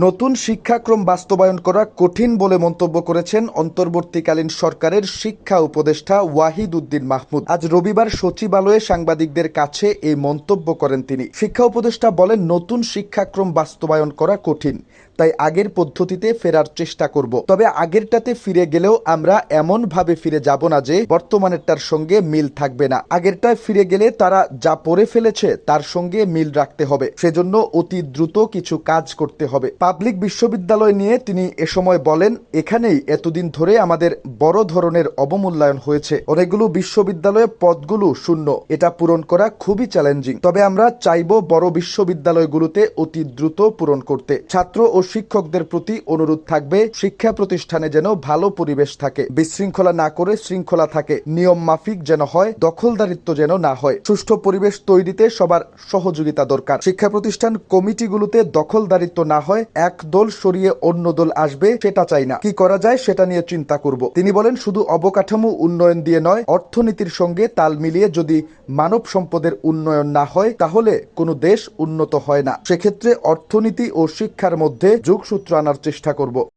নতুন শিক্ষাক্রম বাস্তবায়ন করা কঠিন বলে মন্তব্য করেছেন অন্তর্বর্তীকালীন সরকারের শিক্ষা উপদেষ্টা ওয়াহিদ উদ্দিন মাহমুদ। আজ রবিবার সচিবালয়ে সাংবাদিকদের কাছে এই মন্তব্য করেন তিনি। শিক্ষা উপদেষ্টা বলেন, নতুন শিক্ষাক্রম বাস্তবায়ন করা কঠিন, তাই আগের পদ্ধতিতে ফেরার চেষ্টা করব। তবে আগেরটাতে ফিরে গেলেও আমরা এমনভাবে ফিরে যাব না যে বর্তমানেরটার সঙ্গে মিল থাকবে না। আগেরটায় ফিরে গেলে তারা যা পড়ে ফেলেছে, তার সঙ্গে মিল রাখতে হবে। সেজন্য অতি দ্রুত কিছু কাজ করতে হবে। পাবলিক বিশ্ববিদ্যালয় নিয়ে তিনি এ সময় বলেন, এখানেই এতদিন ধরে আমাদের বড় ধরনের অবমূল্যায়ন হয়েছে। অনেকগুলো বিশ্ববিদ্যালয়ে পদগুলো শূন্য। এটা পূরণ করা খুবই চ্যালেঞ্জিং। তবে আমরা চাইব বড় বিশ্ববিদ্যালয়গুলোতে অতি দ্রুত পূরণ করতে। ছাত্র ও শিক্ষকদের প্রতি অনুরোধ থাকবে, শিক্ষা প্রতিষ্ঠানে যেন ভালো পরিবেশ থাকে। বিশৃঙ্খলা না করে শৃঙ্খলা থাকে। নিয়ম মাফিক যেন হয়, দখলদারিত্ব যেন না হয়। সুষ্ঠু পরিবেশ তৈরিতে সবার সহযোগিতা দরকার। শিক্ষা প্রতিষ্ঠান কমিটিগুলোতে দখলদারিত্ব না হয় এক দল সরিয়ে অন্য দল আসবে, সেটা চাই না। কি করা যায় সেটা নিয়ে চিন্তা করব। তিনি বলেন, শুধু অবকাঠামো উন্নয়ন দিয়ে নয়, অর্থনীতির সঙ্গে তাল মিলিয়ে যদি মানব সম্পদের উন্নয়ন না হয়, তাহলে কোনো দেশ উন্নত হয় না। সেক্ষেত্রে অর্থনীতি ও শিক্ষার মধ্যে যোগসূত্র আনার চেষ্টা করব।